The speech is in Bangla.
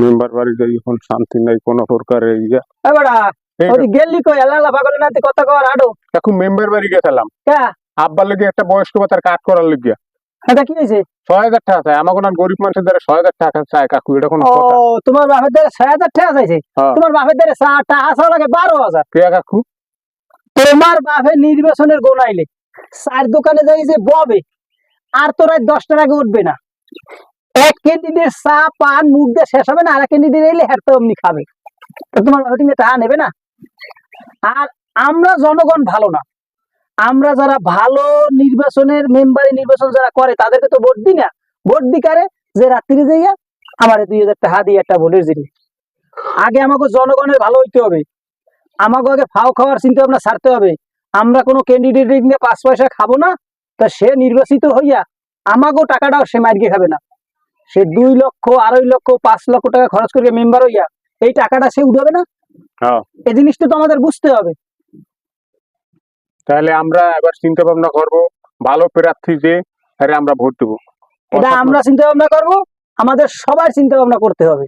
মেম্বার বাড়ি যাই এখন শান্তি নাই কোন প্রকারের ইয়া। এই ওই গেলি কই? আল্লাহ পাগল নাতে কথা কর আডো এখন মেম্বার বাড়ি গেছিলাম। কা? আব্বার লেগে একটা বয়স্ক ভাতার কাট করার লেগে। এটা কি ছয় হাজার টাকা চাই। আমাকে না গরিব মানুষের দ্বারা ছয় হাজার টাকা চায় কাকু এটা কোনো ও তোমার বাপের দ্বারা ছয় হাজার টাকা চাইছে? হ্যাঁ। তোমার বাপের দ্বারা চা- টাকা চাওয়া লাগে বারো হাজার। কে কাকু? তোমার বাপের নির্বাচনের গোনাইলে। চার দোকানে যাই যে ববে আর তোরা দশ টাকা আগে উঠবে না। এক ক্যান্ডিডেট চা পান, মুখ দিয়ে শেষ হবে না আর এক ক্যান্ডিডেট এলে হ্যাঁ অমনি খাবে। তোমার ভোটিং এ টাকা নেবে না? আর আমরা জনগণ ভালো না। আমরা যারা ভালো নির্বাচনের, মেম্বারি নির্বাচন যারা করে, তাদেরকে তো ভোট দিই না। ভোট দি কারে? যে রাত্রি যাইয়া আমার দুই হাজার টাকা দিয়ে একটা ভোটের জিনিস। আগে আমাকে জনগণের ভালো হইতে হবে। আমাকে আগে ফাও খাওয়ার চিন্তা ভাবনা ছাড়তে হবে। আমরা কোনো ক্যান্ডিডেট নিয়ে পাঁচ পয়সা খাব না, তা সে নির্বাচিত হইয়া আমাকেও টাকাটাও সে মার্কে খাবে না। সে দুই লক্ষ আড়াই লক্ষ পাঁচ লক্ষ টাকা খরচ করে মেম্বার হইয়া এই টাকাটা সে উঠাবে না? হ্যাঁ। এই জিনিসটা তো আমাদের বুঝতে হবে। তাহলে আমরা এবার চিন্তা ভাবনা করব ভালো প্রার্থী যে আমরা ভোট দেবো। এটা আমরা চিন্তা ভাবনা করব আমাদের সবার চিন্তা ভাবনা করতে হবে।